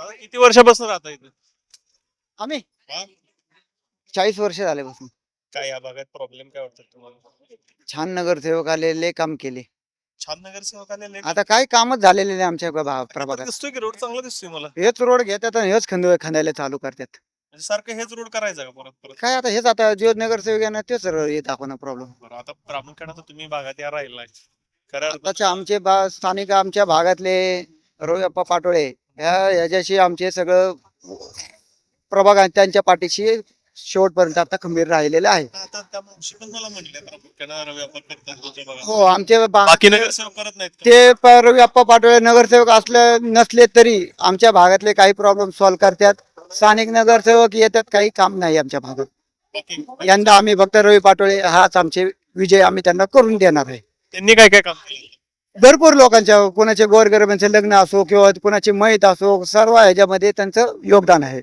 दादा, किती वर्षापासून राहता इथे? आम्ही? हा? चाळीस वर्ष झाल्यापासून काय या भागात प्रॉब्लेम काय वाटतात तुम्हाला? छान नगरसेवक आलेले काम केले. छान नगरसेवक आलेले. आता काही कामच झालेले नाही आमच्या प्रभागात. दिसतोय की रोड चांगला दिसतोय मला? हेच रोड घेतात आणि हेच खंद खंदायला चालू करतात. म्हणजे सारखं हेच रोड करायचं का परत परत? काय आता हेच आता जो नगरसेवक आहे ना तेच र- हे दाखवणं प्रॉब्लेम बरं आता प्रामुख्याने आता तुम्ही भागात या राहिलाय. खऱ्या अर्थानं आताचे आमचे बा स्थानिक आमच्या भागातले रोयप्पा पाटोळे ह्या ह्याच्याशी आमचे सगळं प्रभाग त्यांच्या पाठीशी शेवटपर्यंत आता खंबीर राहिलेले आहे. आता त्या मावशी पण मला म्हणले प्रामुख्यानं व्यापार करतात तुमच्या भागात हो आमचे बा- बाकी नगरसेवक करत नाहीत का? ते प- रवी अप्पा पाटोळे नगरसेवक असले नसले तरी आमच्या भागातले काही प्रॉब्लेम सॉल्व्ह करतात. स्थानिक नगरसेवक येतात काही काम नाही आमच्या भागात. बाकी यंदा आम्ही फक्त रवी पाटोळे हाच आमचे विजय आम्ही त्यांना करून देणार आहे. त्यांनी काय काय काम केलं? भरपूर लोकांच्या कोणाचे गोरगरिबांचे लग्न असो किंवा कोणाचे मैत असो सर्व ह्याच्यामध्ये त्यांचं योगदान आहे.